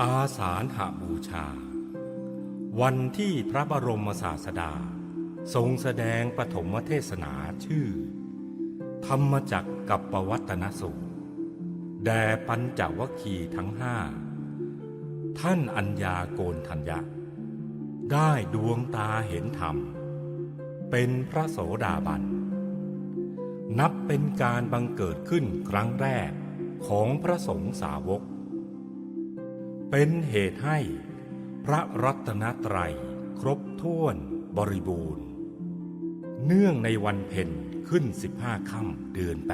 อาสาฬหบูชา วันที่พระบรมศาสดา ทรงแสดงปฐมเทศนาชื่อ ธรรมจักรกับปวัตนสูตรแด่ปัญจวัคคีทั้งห้า ท่านอัญญาโกนทัญญะ ได้ดวงตาเห็นธรรม เป็นพระโสดาบัน นับเป็นการบังเกิดขึ้นครั้งแรก ของพระสงฆ์สาวก เป็นเหตุให้พระรัตนตรัยครบถ้วนบริบูรณ์ เนื่องในวันเพ็ญขึ้น15ค่ำเดือน8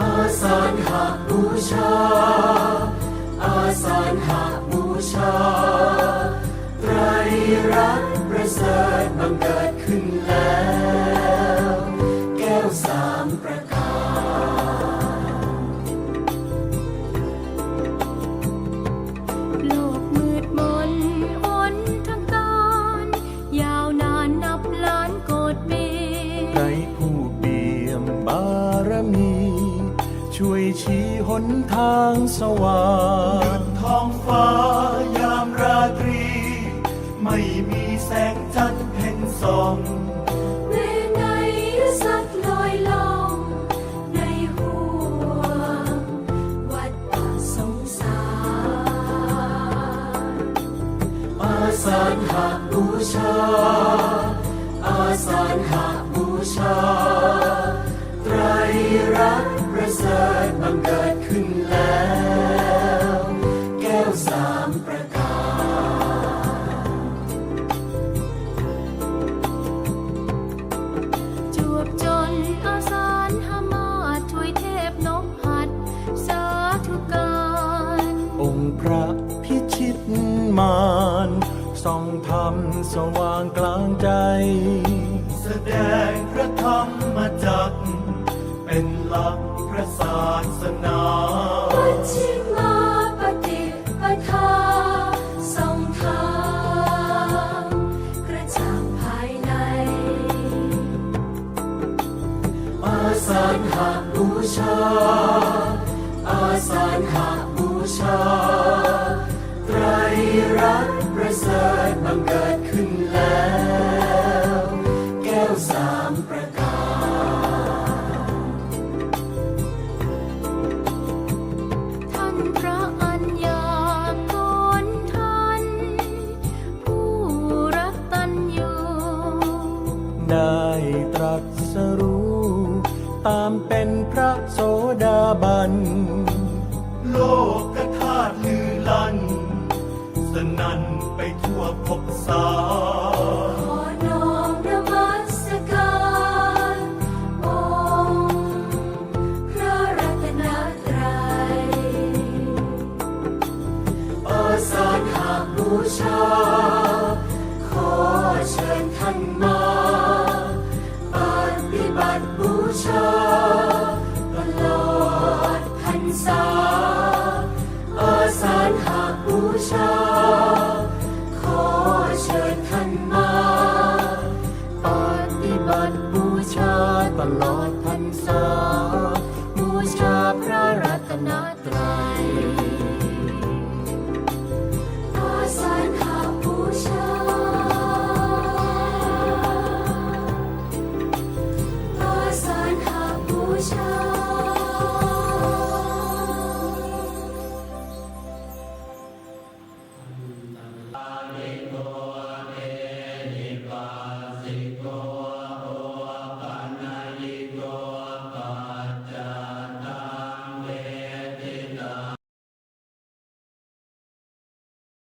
อาสานหาบูชา อาสานหาบูชา ไตรรัต เสริฐบังเกิดขึ้นแล้ว แก้วสามประการโลกมืดมนหนทางการยาวนานนับล้านโกดปีไรผู้เปี่ยมบารมี ช่วยชี้หนทางสว่างท้องฟ้ายามราตรี ไม่มีแสงจันทร์เพ็ญส่องเวไนยสัตว์ลอยลองในห่วงวัฏฏะสงสารอาสานหาบูชา อาสานหาบูชา ไตรรัตน์ประเสริฐบังเกิด มานส่องธรรมสว่างกลางใจ แสดงพระธรรมมาจัก เป็นหลักพระศาสนา ตรัสรู้ ตามเป็นพระโสดาบัน โลกธาตุลือลันสนั่นไปทั่วภพสาขอน้อมนมัสการองค์พระรัตนตรัยอาสานหาบูชา